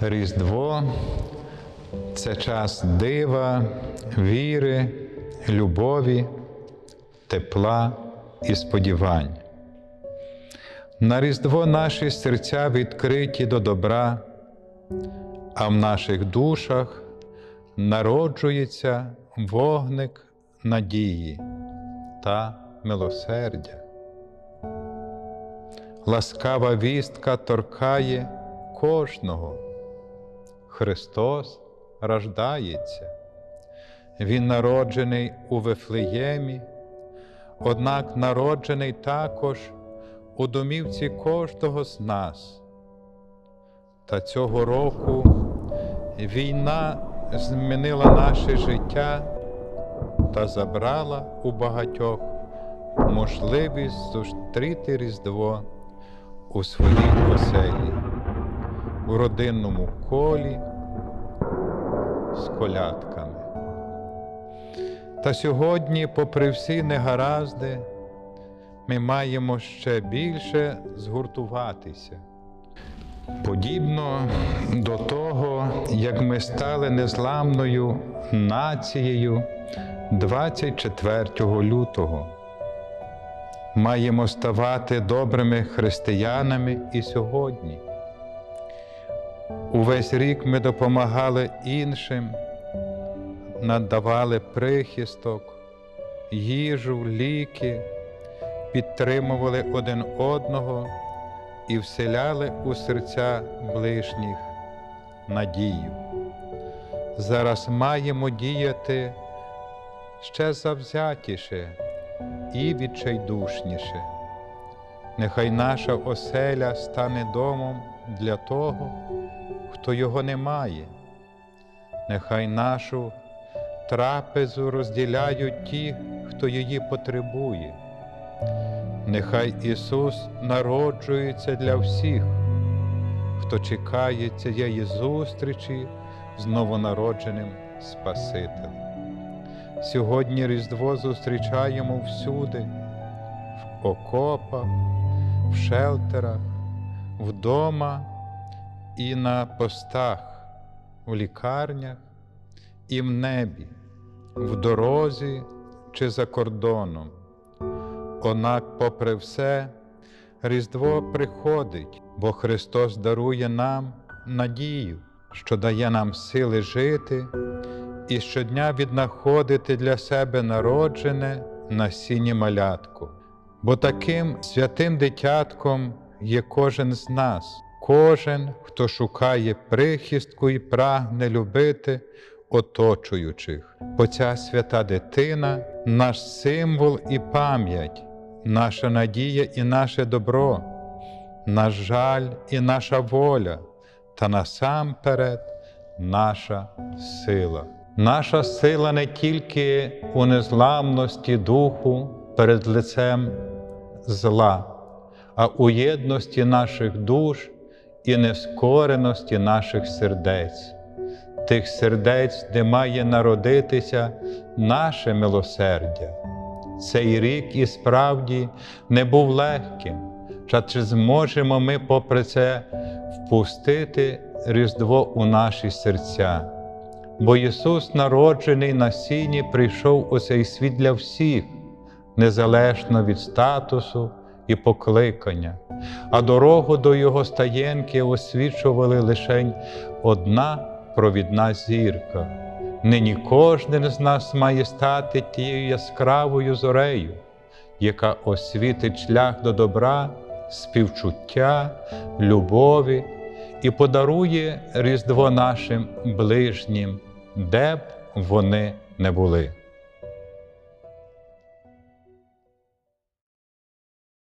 Різдво це час дива, віри, любові, тепла і сподівань. На Різдво наші серця відкриті до добра, а в наших душах народжується вогник надії та милосердя. Ласкава вістка торкає кожного. Христос рождається. Він народжений у Вифлеємі, однак народжений також у домівці кожного з нас. Та цього року війна змінила наше життя та забрала у багатьох можливість зустріти Різдво у своїй оселі, у родинному колі з колядками. Та сьогодні, попри всі негаразди, ми маємо ще більше згуртуватися. Подібно до того, як ми стали незламною нацією 24 лютого, маємо ставати добрими християнами і сьогодні. Увесь рік ми допомагали іншим, надавали прихисток, їжу, ліки, підтримували один одного і вселяли у серця ближніх надію. Зараз маємо діяти ще завзятіше і відчайдушніше. Нехай наша оселя стане домом для того, хто його не має. Нехай нашу трапезу розділяють ті, хто її потребує. Нехай Ісус народжується для всіх, хто чекає цієї зустрічі з новонародженим Спасителем. Сьогодні Різдво зустрічаємо всюди, в окопах, в шелтерах, вдома і на постах, в лікарнях і в небі, в дорозі чи за кордоном. Однак, попри все, Різдво приходить, бо Христос дарує нам надію, що дає нам сили жити і щодня віднаходити для себе народжене на сіні малятку. Бо таким святим дитятком є кожен з нас, кожен, хто шукає прихистку і прагне любити оточуючих. Бо ця свята дитина наш символ і пам'ять, наша надія і наше добро, наш жаль і наша воля, та насамперед наша сила. Наша сила не тільки у незламності духу перед лицем зла, а у єдності наших душ і нескореності наших сердець, тих сердець, де має народитися наше милосердя. Цей рік і справді не був легким, Та чи зможемо ми, попри це, впустити Різдво у наші серця? Бо Ісус, народжений на сіні, прийшов у цей світ для всіх, незалежно від статусу і покликання, а дорогу до Його стаєнки освічували лише одна провідна зірка. Нині кожен з нас має стати тією яскравою зорею, яка освітить шлях до добра, співчуття, любові і подарує Різдво нашим ближнім, де б вони не були.